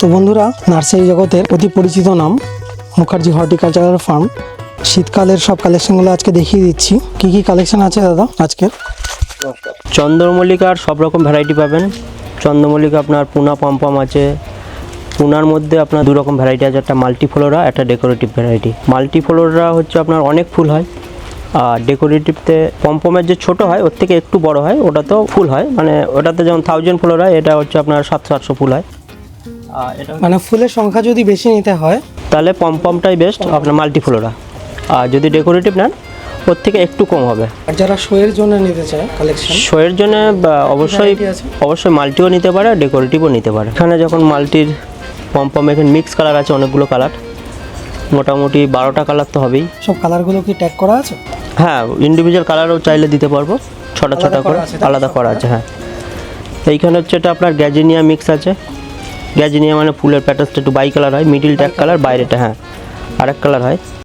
তো বন্ধুরা, নার্সারি জগতের অতি পরিচিত নাম মুখার্জি হর্টিকালচারাল ফার্ম। শীতকালের সব কালেকশনগুলো আজকে দেখিয়ে দিচ্ছি। কি কি কালেকশন আছে দাদা আজকের? চন্দ্রমল্লিকার সব রকম ভ্যারাইটি পাবেন। চন্দ্রমল্লিকা আপনার পুনা পম্পম আছে। পুনার মধ্যে আপনার দু রকম ভ্যারাইটি আছে। একটা মাল্টিফ্লোরা একটা ডেকোরেটিভ ভ্যারাইটি মাল্টিফ্লোরা হচ্ছে আপনার অনেক ফুল হয়। আর ডেকোরেটিভতে পম্পমের যে ছোট হয়, ওর থেকে একটু বড় হয় ওটা তো ফুল হয়। মানে ওটাতে যেমন থাউজেন্ড ফুল হয় এটা হচ্ছে আপনার সাতশো আটশো ফুল হয়। মানে ফুলের সংখ্যা যদি বেশি নিতে হয়? তাহলে পম্পমটাই বেস্ট আপনার মাল্টি মাল্টিফ্লোরা আর যদি ডেকোরেটিভ নেন ওর থেকে একটু কম হবে। আর যারা শোয়ের জন্য নিতে চায় কালেকশন শোয়ের জন্য অবশ্যই অবশ্যই মাল্টিও নিতে পারে ডেকোরেটিভও নিতে পারে। এখানে যখন মাল্টির পম্পম এখানে মিক্স কালার আছে অনেকগুলো কালার মোটামুটি বারোটা কালার তো হবেই। সব কালারগুলো কি ট্যাগ করা আছে? হ্যাঁ ইন্ডিভিজুয়াল কালারও চাইলে দিতে পারব। ছটা ছটা করে? আলাদা করা আছে হ্যাঁ। এইখানে হচ্ছে এটা আপনার গ্যাজিনিয়া মিক্স আছে। গ্যাজিনিয়া মানে ফুলের প্যাটার্নটা একটু বাই কালার হয় মিডিলটা এক কালার বাইরেটা হ্যাঁ আরেক কালার হয়।